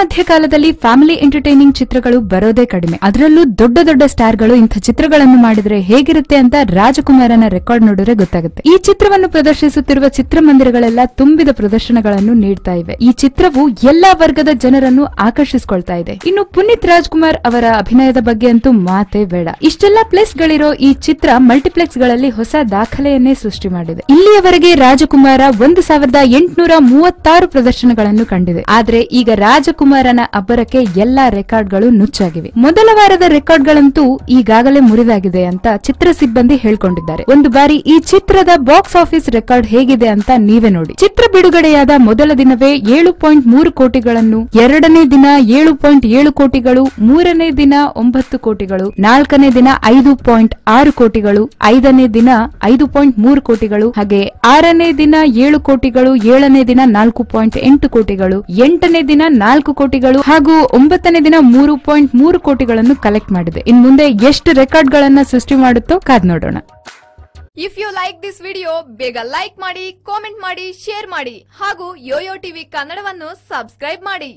ಮಧ್ಯಕಾಲದಲ್ಲಿ family entertaining ಚಿತ್ರಗಳು ಬರೋದೇ ಕಡಿಮೆ. ಅದರಲ್ಲೂ ದೊಡ್ಡ ದೊಡ್ಡ ಸ್ಟಾರ್ಗಳು ಇಂಥ ಚಿತ್ರಗಳನ್ನು ಮಾಡಿದ್ರೆ ಹೇಗಿರುತ್ತೆ ಅಂತ ರಾಜಕುಮಾರನ ರೆಕಾರ್ಡ್ ನೋಡಿದ್ರೆ ಗೊತ್ತಾಗುತ್ತೆ. ಈ ಚಿತ್ರವನ್ನು ಪ್ರದರ್ಶಿಸುತ್ತಿರುವ ಚಿತ್ರಮಂದಿರಗಳೆಲ್ಲ ತುಂಬಿದ ಪ್ರದರ್ಶನಗಳನ್ನು ನೀಡ್ತಾ ಇವೆ. ಈ ಚಿತ್ರವು ಎಲ್ಲಾ ವರ್ಗದ ಜನರನ್ನು ಆಕರ್ಷಿಸಿಕೊಳ್ತಾ ಇದೆ. ಇನ್ನು ಪುನೀತ್ ರಾಜ್ಕುಮಾರ್ ಅವರ ಅಭಿನಯದ ಬಗ್ಗೆ ಅಂತೂ ಮಾತೇ ಬೇಡ. ಇಷ್ಟೆಲ್ಲ ಪ್ಲೇಸ್ ಗಳಿರೋ ಈ ಚಿತ್ರ ಮಲ್ಟಿಪ್ಲೆಕ್ಸ್ಗಳಲ್ಲಿ ಹೊಸ ದಾಖಲೆಯನ್ನೇ ಸೃಷ್ಟಿ ಮಾಡಿದೆ. ಇಲ್ಲಿಯವರೆಗೆ ರಾಜಕುಮಾರ ಒಂದು ಸಾವಿರದ ಎಂಟುನೂರ ಮೂವತ್ತಾರು ಪ್ರದರ್ಶನಗಳನ್ನು ಕಂಡಿದೆ. ಆದ್ರೆ ಈಗ ರಾಜಕುಮಾರನ ಅಬ್ಬರಕ್ಕೆ ಎಲ್ಲಾ ರೆಕಾರ್ಡ್ಗಳು ನುಚ್ಚಾಗಿವೆ. ಮೊದಲ ವಾರದ ರೆಕಾರ್ಡ್ಗಳಂತೂ ಈಗಾಗಲೇ ಮುರಿದಾಗಿದೆ ಅಂತ ಚಿತ್ರ ಸಿಬ್ಬಂದಿ ಹೇಳ್ಕೊಂಡಿದ್ದಾರೆ. ಒಂದು ಬಾರಿ ಈ ಚಿತ್ರದ ಬಾಕ್ಸ್ ಆಫೀಸ್ ರೆಕಾರ್ಡ್ ಹೇಗಿದೆ ಅಂತ ನೀವೇ ನೋಡಿ. ಚಿತ್ರ ಬಿಡುಗಡೆಯಾದ ಮೊದಲ ದಿನವೇ ಏಳು ಪಾಯಿಂಟ್ ಮೂರು ಕೋಟಿಗಳನ್ನು, ಎರಡನೇ ದಿನ ಏಳು ಪಾಯಿಂಟ್ ಏಳು ಕೋಟಿಗಳು, ಮೂರನೇ ದಿನ ಒಂಬತ್ತು ಕೋಟಿಗಳು, ನಾಲ್ಕನೇ ದಿನ ಐದು ಪಾಯಿಂಟ್ ಆರು ಕೋಟಿಗಳು, ಐದನೇ ದಿನ ಐದು ಪಾಯಿಂಟ್ ಮೂರು ಕೋಟಿಗಳು, ಹಾಗೆ ಆರನೇ ದಿನ ಏಳು ಕೋಟಿಗಳು, ಏಳನೇ ದಿನ ನಾಲ್ಕು ಪಾಯಿಂಟ್ ಎಂಟು ಕೋಟಿಗಳು, ಎಂಟನೇ ದಿನ ನಾಲ್ಕು ಕೋಟಿಗಳು ಹಾಗೂ ಒಂಬತ್ತನೇ ದಿನ ಮೂರು ಪಾಯಿಂಟ್ ಮೂರು ಕೋಟಿಗಳನ್ನು ಕಲೆಕ್ಟ್ ಮಾಡಿದೆ. ಇನ್ ಮುಂದೆ ಎಷ್ಟು ರೆಕಾರ್ಡ್ ಗಳನ್ನ ಸೃಷ್ಟಿ ಮಾಡುತ್ತೋ ಕಾದ್ ನೋಡೋಣ. If you like this video ಬೇಗ ಲೈಕ್ ಮಾಡಿ ಕಾಮೆಂಟ್ ಮಾಡಿ ಶೇರ್ ಮಾಡಿ ಹಾಗೂ ಯೋಯೋ ಟಿವಿ ಕನ್ನಡವನ್ನು ಸಬ್ಸ್ಕ್ರೈಬ್ ಮಾಡಿ.